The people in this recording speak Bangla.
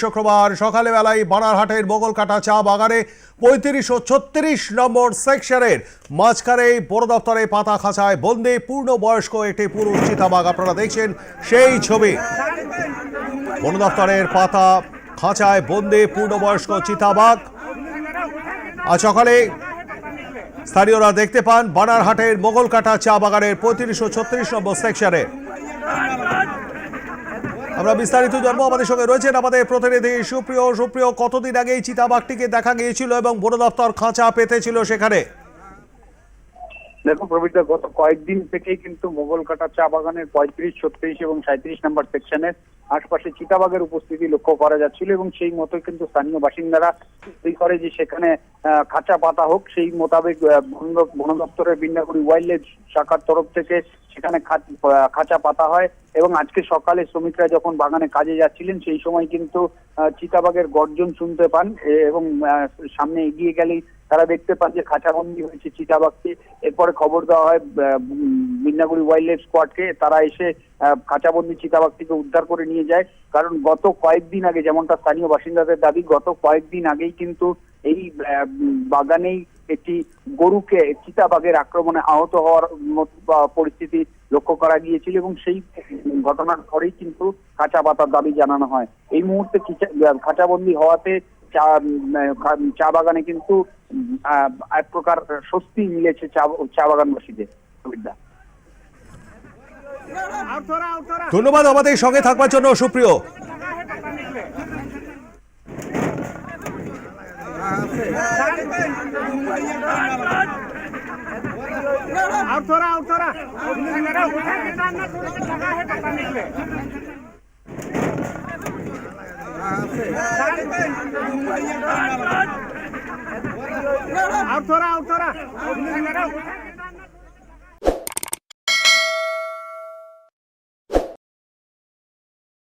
শুক্রবার সকালে বেলায় বানারহাটের বগলকাটা চা বাগানে পঁয়ত্রিশ ও ছত্রিশ নম্বর সেকশনের মাঝখানে বড় দপ্তরে পাতা খাঁচায় বন্দে পূর্ণ বয়স্ক একটি পুরুষ চিতাবাঘ। আপনারা দেখছেন সেই ছবি। বন দপ্তরের পাতা খাঁচায় বন্দি পূর্ণবয়স্ক চিতাবাঘ। আজ সকালে স্থানীয়রা দেখতে পান বানারহাটের মোগলকাটা চা বাগানের পঁয়ত্রিশ ও ছত্রিশ নম্বর সেকশনে। আমরা বিস্তারিত জন্ম আমাদের সঙ্গে রয়েছেন আমাদের প্রতিনিধি। সুপ্রিয় সুপ্রিয়, কতদিন আগে চিতাবাঘটিকে দেখা গিয়েছিল এবং বন দপ্তর খাঁচা পেতেছিল সেখানে? দেখো প্রবীরদা গত কয়েকদিন থেকেই কিন্তু মোগলকাটা চা বাগানের পঁয়ত্রিশ ছত্রিশ এবং সাঁত্রিশ নম্বর সেকশনের আশপাশে চিতাবাঘের উপস্থিতি লক্ষ্য করা যাচ্ছিল এবং সেই মতো কিন্তু স্থানীয় বাসিন্দারা দাবি করে যে সেখানে খাঁচা পাতা হোক সেই মোতাবেক বন দপ্তরের বিন্যাকুড়ি ওয়াইল্ড লাইফ শাখার তরফ থেকে সেখানে খাঁচা পাতা হয় এবং আজকে সকালে শ্রমিকরা যখন বাগানে কাজে যাচ্ছিলেন সেই সময় কিন্তু আহ, চিতাবাঘের গর্জন শুনতে পান এবং সামনে এগিয়ে গেলেই তারা দেখতে পান যে খাঁচাবন্দি হয়েছে চিতাবাঘটি এরপরে খবর দেওয়া হয় মিদনাগুড়ি ওয়াইল্ড লাইফ স্কোয়াডকে তারা এসে খাঁচাবন্দি চিতাবাঘটিকে উদ্ধার করে নিয়ে যায়। কারণ গত কয়েকদিন আগে, যেমনটা স্থানীয় বাসিন্দাদের দাবি, গত কয়েকদিন আগেই কিন্তু এই বাগানেই একটি গরুকে চিতাবাঘের আক্রমণে আহত হওয়ার পরিস্থিতি লক্ষ্য করা গিয়েছিল এবং সেই ঘটনার পরেই কিন্তু খাঁচা পাতার দাবি জানানো হয়। এই মুহূর্তে খাঁচাবন্দি হওয়াতে চা উম, আহ, চা বাগানে কিন্তু উম, আহ, এক প্রকার স্বস্তি মিলেছে চা চা বাগানবাসীদের সুবিধা ধন্যবাদ আমাদের সঙ্গে থাকবার জন্য সুপ্রিয় और थोड़ा और थोड़ा autora, autora.